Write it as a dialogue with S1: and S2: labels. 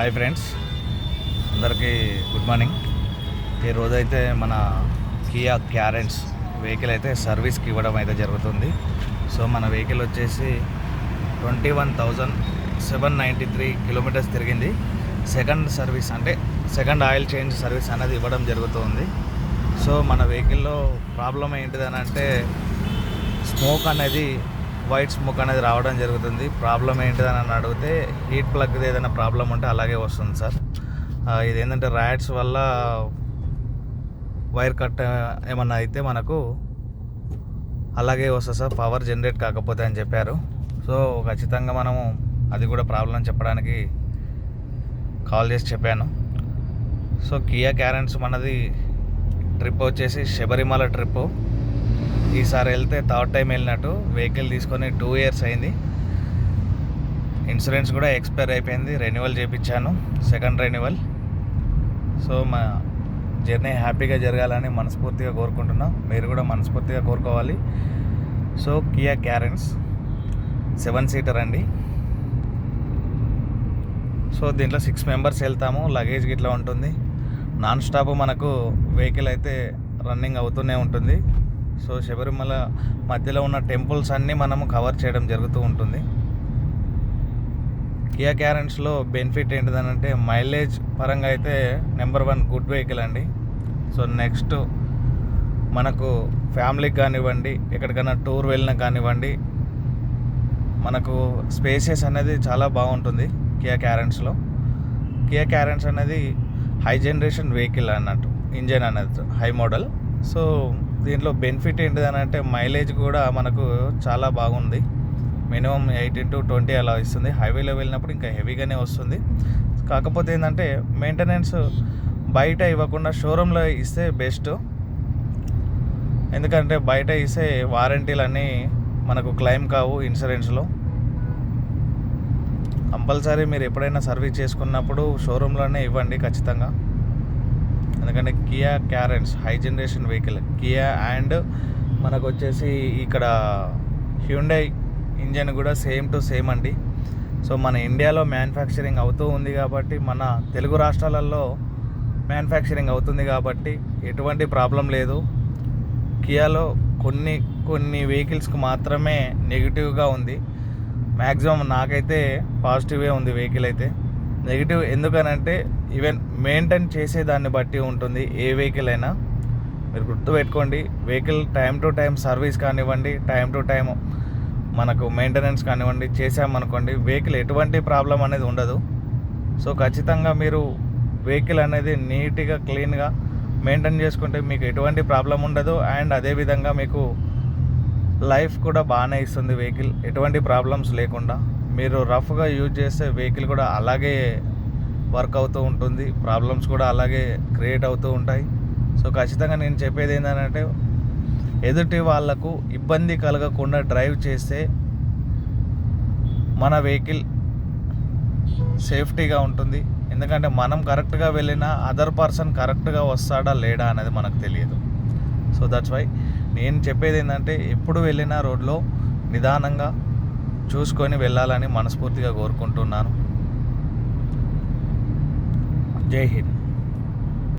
S1: Hi friends అందరికీ good morning. ఈ రోజైతే మన కియా క్యారెంట్స్ వెహికల్ అయితే సర్వీస్కి ఇవ్వడం అయితే జరుగుతుంది. సో మన వెహికల్ వచ్చేసి twenty one thousand seven ninety three kilometres తిరిగింది. సెకండ్ సర్వీస్ అంటే సెకండ్ ఆయిల్ చేంజ్ సర్వీస్ అనేది ఇవ్వడం జరుగుతుంది. సో మన వెహికల్లో ప్రాబ్లం ఏంటిదని అంటే స్మోక్ అనేది వైట్ స్మోక్ అనేది రావడం జరుగుతుంది. ప్రాబ్లం ఏంటిదని అని అడిగితే హీట్ ప్లగ్ ఏదైనా ప్రాబ్లం ఉంటే అలాగే వస్తుంది సార్. ఇది ఏంటంటే ర్యాట్స్ వల్ల వైర్ కట్ ఏమన్నా అయితే మనకు అలాగే వస్తుంది సార్. పవర్ జనరేట్ కాకపోతే అని చెప్పారు. సో ఖచ్చితంగా మనము అది కూడా ప్రాబ్లం చెప్పడానికి కాల్ చేసి చెప్పాను. సో కియా క్యారెంట్స్ మనది ట్రిప్ వచ్చేసి శబరిమల ట్రిప్. ఈసారి వెళ్తే థర్డ్ టైం వెళ్ళినట్టు వెహికల్ తీసుకొని టూ ఇయర్స్ అయింది. ఇన్సూరెన్స్ కూడా ఎక్స్పైర్ అయిపోయింది. రెన్యువల్ చేయించాను సెకండ్ రెన్యువల్. సో మా జర్నీ హ్యాపీగా జరగాలని మనస్ఫూర్తిగా కోరుకుంటున్నాం. మీరు కూడా మనస్ఫూర్తిగా కోరుకోవాలి. So Kia Carens seven seater అండి. సో దీంట్లో సిక్స్ మెంబర్స్ వెళ్తాము. లగేజ్ గిట్లా ఉంటుంది. నాన్ స్టాప్ మనకు వెహికల్ అయితే రన్నింగ్ అవుతూనే ఉంటుంది. సో శబరిమల మధ్యలో ఉన్న టెంపుల్స్ అన్నీ మనము కవర్ చేయడం జరుగుతూ ఉంటుంది. కియా క్యారెంట్స్లో బెనిఫిట్ ఏంటిదనంటే మైలేజ్ పరంగా అయితే నెంబర్ వన్ గుడ్ వెహికల్ అండి. సో నెక్స్ట్ మనకు ఫ్యామిలీకి కానివ్వండి ఎక్కడికైనా టూర్ వెళ్ళినా కానివ్వండి మనకు స్పేసెస్ అనేది చాలా బాగుంటుంది కియా క్యారెంట్స్లో. కియా క్యారెంట్స్ అనేది హై జనరేషన్ వెహికల్ అన్నట్టు ఇంజన్ అనేది హై మోడల్. సో దీంట్లో బెనిఫిట్ ఏంటిదని అంటే మైలేజ్ కూడా మనకు చాలా బాగుంది. మినిమం ఎయిటీన్ టు ట్వంటీ అలా ఇస్తుంది. హైవేలో వెళ్ళినప్పుడు ఇంకా హెవీగానే వస్తుంది. కాకపోతే ఏంటంటే మెయింటెనెన్స్ బయట ఇవ్వకుండా షోరూంలో ఇస్తే బెస్ట్ ఎందుకంటే బయట ఇస్తే వారంటీలన్నీ మనకు క్లెయిమ్ కావు ఇన్సూరెన్స్లో కంపల్సరీ మీరు ఎప్పుడైనా సర్వీస్ చేసుకున్నప్పుడు షోరూంలోనే ఇవ్వండి ఖచ్చితంగా. ఎందుకంటే Kia Carens high generation vehicle. Kia and మనకు వచ్చేసి ఇక్కడ హ్యూండై ఇంజన్ కూడా సేమ్ టు సేమ్ అండి. సో మన ఇండియాలో మ్యానుఫ్యాక్చరింగ్ అవుతూ ఉంది కాబట్టి మన తెలుగు రాష్ట్రాలలో మ్యానుఫ్యాక్చరింగ్ అవుతుంది కాబట్టి ఎటువంటి ప్రాబ్లం లేదు. కియాలో కొన్ని కొన్ని వెహికల్స్కి మాత్రమే నెగిటివ్గా ఉంది. మ్యాక్సిమం నాకైతే పాజిటివే ఉంది వెహికల్ అయితే. నెగిటివ్ ఎందుకనంటే ఈవెన్ మెయింటైన్ చేసే దాన్ని బట్టి ఉంటుంది ఏ వెహికల్ అయినా. మీరు గుర్తుపెట్టుకోండి vehicle time to time service కానివ్వండి టైం టు టైం మనకు మెయింటెనెన్స్ కానివ్వండి చేసామనుకోండి వెహికల్ ఎటువంటి ప్రాబ్లం అనేది ఉండదు. సో ఖచ్చితంగా మీరు వెహికల్ అనేది నీట్గా క్లీన్గా మెయింటైన్ చేసుకుంటే మీకు ఎటువంటి ప్రాబ్లం ఉండదు. అండ్ అదేవిధంగా మీకు లైఫ్ కూడా బాగానే ఇస్తుంది వెహికల్ ఎటువంటి ప్రాబ్లమ్స్ లేకుండా. మీరు రఫ్గా యూజ్ చేస్తే వెహికల్ కూడా అలాగే వర్క్ అవుతూ ఉంటుంది. ప్రాబ్లమ్స్ కూడా అలాగే క్రియేట్ అవుతూ ఉంటాయి. సో ఖచ్చితంగా నేను చెప్పేది ఏంటంటే ఎదుటి వాళ్ళకు ఇబ్బంది కలగకుండా డ్రైవ్ చేస్తే మన వెహికల్ సేఫ్టీగా ఉంటుంది. ఎందుకంటే మనం కరెక్ట్గా వెళ్ళినా అదర్ పర్సన్ కరెక్ట్గా వస్తాడా లేడా అనేది మనకు తెలియదు. సో దట్స్ వై నేను చెప్పేది ఏంటంటే ఎప్పుడు వెళ్ళినా రోడ్లో నిదానంగా చూసుకొని వెళ్ళాలని మనస్ఫూర్తిగా కోరుకుంటున్నాను. జై హింద్.